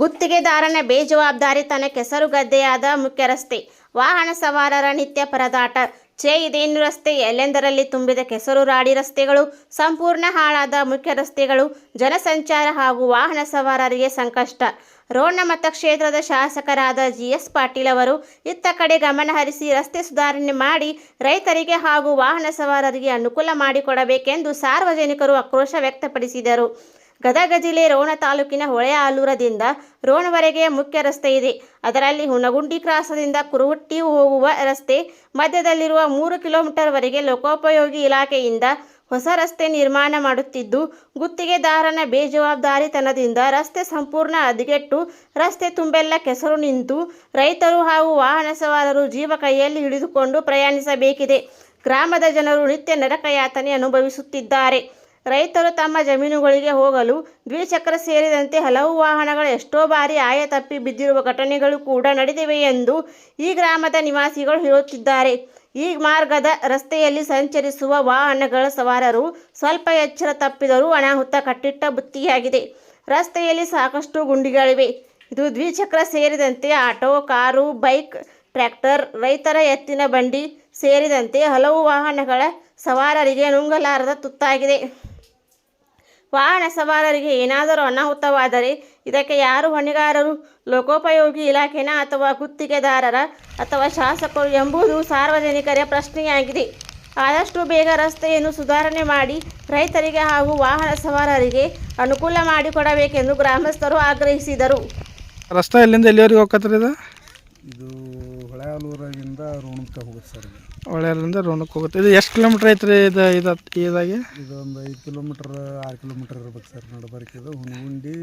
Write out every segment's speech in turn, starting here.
ಗುತ್ತಿಗೆದಾರನ ಬೇಜವಾಬ್ದಾರಿತನ ಕೆಸರು ಗದ್ದೆಯಾದ ಮುಖ್ಯ ರಸ್ತೆ, ವಾಹನ ಸವಾರರ ನಿತ್ಯ ಪರದಾಟ ಛೇ ಇದೇನು ರಸ್ತೆ, ಎಲ್ಲೆಂದರಲ್ಲಿ ತುಂಬಿದ ಕೆಸರು ರಾಡಿ ರಸ್ತೆಗಳು, ಸಂಪೂರ್ಣ ಹಾಳಾದ ಮುಖ್ಯ ರಸ್ತೆಗಳು, ಜನಸಂಚಾರ ಹಾಗೂ ವಾಹನ ಸವಾರರಿಗೆ ಸಂಕಷ್ಟ. ರೋಣ ಮತಕ್ಷೇತ್ರದ ಶಾಸಕರಾದ ಜಿ ಎಸ್ ಪಾಟೀಲ್ ಅವರು, ಇತ್ತ ಕಡೆ ಗಮನಹರಿಸಿ ರಸ್ತೆ ಸುಧಾರಣೆ ಮಾಡಿ ರೈತರಿಗೆ ಹಾಗೂ ವಾಹನ ಸವಾರರಿಗೆ ಅನುಕೂಲ ಮಾಡಿಕೊಡಬೇಕೆಂದು ಸಾರ್ವಜನಿಕರು ಆಕ್ರೋಶ ವ್ಯಕ್ತಪಡಿಸಿದರು. ಗದಗ ಜಿಲ್ಲೆ ರೋಣ ತಾಲೂಕಿನ ಹೊಳೆಆಲೂರದಿಂದ ರೋಣವರೆಗೆ ಮುಖ್ಯ ರಸ್ತೆ ಇದೆ. ಅದರಲ್ಲಿ ಹುಣಗುಂಡಿ ಕ್ರಾಸದಿಂದ ಕುರುಹುಟ್ಟಿ ಹೋಗುವ ರಸ್ತೆ, ಮಧ್ಯದಲ್ಲಿರುವ ಮೂರು ಕಿಲೋಮೀಟರ್ವರೆಗೆ ಲೋಕೋಪಯೋಗಿ ಇಲಾಖೆಯಿಂದ ಹೊಸ ರಸ್ತೆ ನಿರ್ಮಾಣ ಮಾಡುತ್ತಿದ್ದು ಗುತ್ತಿಗೆದಾರನ ಬೇಜವಾಬ್ದಾರಿತನದಿಂದ ರಸ್ತೆ ಸಂಪೂರ್ಣ ಅದಿಗೆಟ್ಟು ರಸ್ತೆ ತುಂಬೆಲ್ಲ ಕೆಸರು ನಿಂತು ರೈತರು ಹಾಗೂ ವಾಹನ ಸವಾರರು ಜೀವ ಕೈಯಲ್ಲಿ ಹಿಡಿದುಕೊಂಡು ಪ್ರಯಾಣಿಸಬೇಕಿದೆ. ಗ್ರಾಮದ ಜನರು ನಿತ್ಯ ನರಕಯಾತನೆ ಅನುಭವಿಸುತ್ತಿದ್ದಾರೆ. ರೈತರು ತಮ್ಮ ಜಮೀನುಗಳಿಗೆ ಹೋಗಲು ದ್ವಿಚಕ್ರ ಸೇರಿದಂತೆ ಹಲವು ವಾಹನಗಳು ಎಷ್ಟೋ ಬಾರಿ ಆಯ ತಪ್ಪಿ ಬಿದ್ದಿರುವ ಘಟನೆಗಳು ಕೂಡ ನಡೆದಿವೆ ಎಂದು ಈ ಗ್ರಾಮದ ನಿವಾಸಿಗಳು ಹೇಳುತ್ತಿದ್ದಾರೆ. ಈ ಮಾರ್ಗದ ರಸ್ತೆಯಲ್ಲಿ ಸಂಚರಿಸುವ ವಾಹನಗಳ ಸವಾರರು ಸ್ವಲ್ಪ ಎಚ್ಚರ ತಪ್ಪಿದರೂ ಅನಾಹುತ ಕಟ್ಟಿಟ್ಟ ಬುತ್ತಿಯಾಗಿದೆ. ರಸ್ತೆಯಲ್ಲಿ ಸಾಕಷ್ಟು ಗುಂಡಿಗಳಿವೆ. ಇದು ದ್ವಿಚಕ್ರ ಸೇರಿದಂತೆ ಆಟೋ, ಕಾರು, ಬೈಕ್, ಟ್ರ್ಯಾಕ್ಟರ್, ರೈತರ ಎತ್ತಿನ ಬಂಡಿ ಸೇರಿದಂತೆ ಹಲವು ವಾಹನಗಳ ಸವಾರರಿಗೆ ನುಂಗಲಾರದ ತುತ್ತಾಗಿದೆ. ವಾಹನ ಸವಾರರಿಗೆ ಏನಾದರೂ ಅನಾಹುತವಾದರೆ ಇದಕ್ಕೆ ಯಾರು ಹೊಣೆಗಾರರು? ಲೋಕೋಪಯೋಗಿ ಇಲಾಖೆನ ಅಥವಾ ಗುತ್ತಿಗೆದಾರರ ಅಥವಾ ಶಾಸಕರು ಎಂಬುದು ಸಾರ್ವಜನಿಕರ ಪ್ರಶ್ನೆಯಾಗಿದೆ. ಆದಷ್ಟು ಬೇಗ ರಸ್ತೆಯನ್ನು ಸುಧಾರಣೆ ಮಾಡಿ ರೈತರಿಗೆ ಹಾಗೂ ವಾಹನ ಸವಾರರಿಗೆ ಅನುಕೂಲ ಮಾಡಿಕೊಡಬೇಕೆಂದು ಗ್ರಾಮಸ್ಥರು ಆಗ್ರಹಿಸಿದರು. ರಸ್ತೆ ಎಲ್ಲಿಂದ ಎಲ್ಲಿವರೆಗೆ ಹೋಗ್ತಾರೆ ಇದು ಹೊಳೆಯಾಲೂರಾಗಿಂದ ರೋಣಕ್ಕೆ ಹೋಗುತ್ತೆ ಸರ್ ಇದು. ಒಳ್ಳೆಯಲ್ಲಿಂದ ರೋಣಕ್ಕೆ ಹೋಗುತ್ತೆ. ಇದು ಎಷ್ಟು ಕಿಲೋಮೀಟ್ರ್ ಐತ್ರಿ ಇದು ಇದು ಇದಾಗಿ? ಇದು ಒಂದು ಐದು ಕಿಲೋಮೀಟ್ರ್ ಆರು ಕಿಲೋಮೀಟ್ರ್ ಇರ್ಬೇಕು ಸರ್ ನಡ್ಬರ್ಕ್ ಇದು. ಹುಣಗುಂಡಿ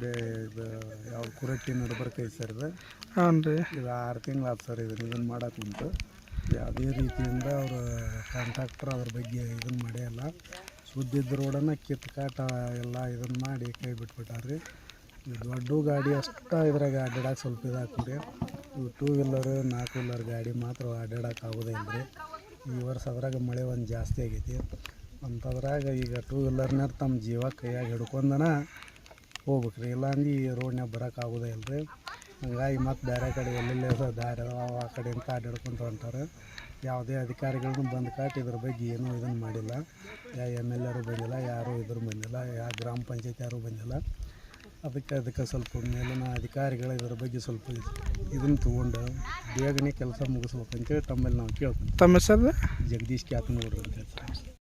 ಬೇ ಇದು ಯಾವ ಕುರಟ್ಟಿ ನಡ್ಬರ್ಕ್ ಐತೆ ಸರ್ ಇದು. ಹಾಂ ರೀ ಇದು ಆರು ತಿಂಗಳು ಆಯ್ತು ಸರ್ ಇದನ್ನು ಇದನ್ನು ಮಾಡೋಕೆ ಉಂಟು. ಯಾವುದೇ ರೀತಿಯಿಂದ ಅವರು ಕಾಂಟ್ರಾಕ್ಟ್ರ್ ಅದ್ರ ಬಗ್ಗೆ ಇದನ್ನು ಅಲ್ಲ ಸುದ್ದಿದ್ದ ರೋಡನ್ನು ಕಿತ್ತು ಕಾಟ ಎಲ್ಲ ಇದನ್ನು ಮಾಡಿ ಕೈ ಬಿಟ್ಬಿಟ್ಟಾರ್ರಿ. ಇದು ದೊಡ್ಡ ಗಾಡಿ ಅಷ್ಟು ಇದ್ರಾಗ ಅಡ್ಡಾಡಕ್ಕೆ ಸ್ವಲ್ಪ ಇದಾಗ್ತದೆ. ಇವು ಟೂ ವೀಲರ್ ನಾಲ್ಕು ವೀಲರ್ ಗಾಡಿ ಮಾತ್ರ ಅಡ್ಡಾಡಕ್ಕೆ ಆಗೋದಿಲ್ಲ ರೀ ಈ ವರ್ಷ ಅದ್ರಾಗ ಮಳೆ ಒಂದು ಜಾಸ್ತಿ ಆಗೈತಿ. ಅಂಥದ್ರಾಗ ಈಗ ಟೂ ವೀಲರ್ನಾಗ ತಮ್ಮ ಜೀವ ಕೈಯಾಗಿ ಹಿಡ್ಕೊಂಡನ ಹೋಗ್ಬೇಕು ರೀ ಇಲ್ಲಾಂದ್ರೆ ಈ ರೋಡ್ನಾಗ ಬರೋಕೆ ಆಗೋದೇ ಇಲ್ಲ ರೀ ಹಂಗಾಗಿ ಮತ್ತೆ ಬೇರೆ ಕಡೆ ಎಲ್ಲೆಲ್ಲಿ ದಾರಿ ಅದಾವ ಆ ಕಡೆಯಿಂದ ಅಡ್ಡಾಡ್ಕೊಂತ ಹೊಂಟಾರೆ. ಯಾವುದೇ ಅಧಿಕಾರಿಗಳನ್ನು ಬಂದು ಕಾಟಿ ಇದ್ರ ಬಗ್ಗೆ ಏನೂ ಇದನ್ನು ಮಾಡಿಲ್ಲ. ಯಾ ಎಂ ಎಲ್ ಎರು ಬಂದಿಲ್ಲ, ಯಾರೂ ಇದ್ರ ಬಂದಿಲ್ಲ, ಯಾ ಗ್ರಾಮ ಪಂಚಾಯತ್ ಯಾರೂ ಬಂದಿಲ್ಲ. ಅದಕ್ಕೆ ಅದಕ್ಕೆ ಸ್ವಲ್ಪ ಮೇಲಿನ ಅಧಿಕಾರಿಗಳ ಇದರ ಬಗ್ಗೆ ಸ್ವಲ್ಪ ಇದನ್ನು ತೊಗೊಂಡು ಬೇಗನೆ ಕೆಲಸ ಮುಗಿಸ್ಬೇಕಂತೇಳಿ ತಮ್ಮಲ್ಲಿ ನಾವು ಕೇಳ್ತೀವಿ ತಮ್ಮ ಹೆಸರು? ಜಗದೀಶ್ ಕ್ಯಾತನಗೌಡ್ರು ಅಂತ ಹೇಳ್ತಾರೆ.